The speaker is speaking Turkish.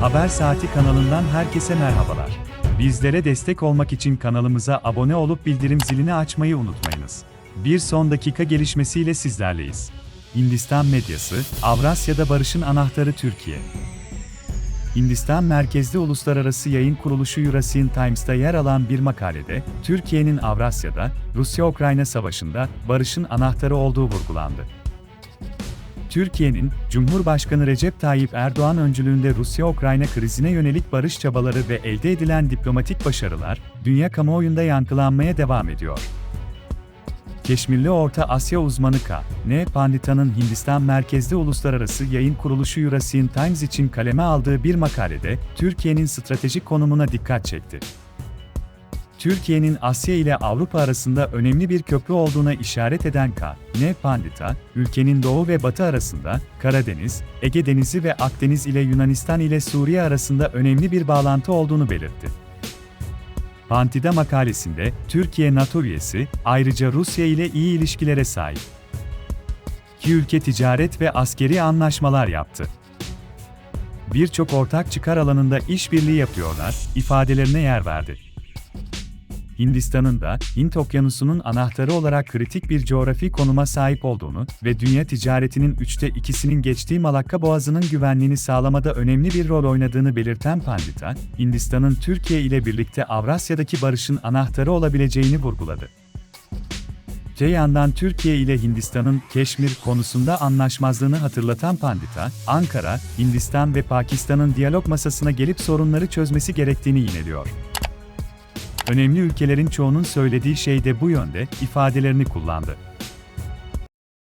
Haber Saati kanalından herkese merhabalar. Bizlere destek olmak için kanalımıza abone olup bildirim zilini açmayı unutmayınız. Bir son dakika gelişmesiyle sizlerleyiz. Hindistan medyası, Avrasya'da barışın anahtarı Türkiye. Hindistan merkezli uluslararası yayın kuruluşu Eurasian Times'ta yer alan bir makalede, Türkiye'nin Avrasya'da, Rusya-Ukrayna savaşında barışın anahtarı olduğu vurgulandı. Türkiye'nin, Cumhurbaşkanı Recep Tayyip Erdoğan öncülüğünde Rusya-Ukrayna krizine yönelik barış çabaları ve elde edilen diplomatik başarılar, dünya kamuoyunda yankılanmaya devam ediyor. Keşmirli Orta Asya uzmanı K. N. Pandita'nın Hindistan merkezli uluslararası yayın kuruluşu Eurasian Times için kaleme aldığı bir makalede, Türkiye'nin stratejik konumuna dikkat çekti. Türkiye'nin Asya ile Avrupa arasında önemli bir köprü olduğuna işaret eden K. N. Pandita, ülkenin doğu ve batı arasında, Karadeniz, Ege Denizi ve Akdeniz ile Yunanistan ile Suriye arasında önemli bir bağlantı olduğunu belirtti. Pantida makalesinde, Türkiye NATO üyesi, ayrıca Rusya ile iyi ilişkilere sahip. İki ülke ticaret ve askeri anlaşmalar yaptı. Birçok ortak çıkar alanında işbirliği yapıyorlar, ifadelerine yer verdi. Hindistan'ın da Hint Okyanusu'nun anahtarı olarak kritik bir coğrafi konuma sahip olduğunu ve dünya ticaretinin üçte ikisinin geçtiği Malakka Boğazı'nın güvenliğini sağlamada önemli bir rol oynadığını belirten Pandita, Hindistan'ın Türkiye ile birlikte Avrasya'daki barışın anahtarı olabileceğini vurguladı. Öte yandan Türkiye ile Hindistan'ın Keşmir konusunda anlaşmazlığını hatırlatan Pandita, Ankara, Hindistan ve Pakistan'ın diyalog masasına gelip sorunları çözmesi gerektiğini yineliyor. Önemli ülkelerin çoğunun söylediği şey de bu yönde ifadelerini kullandı.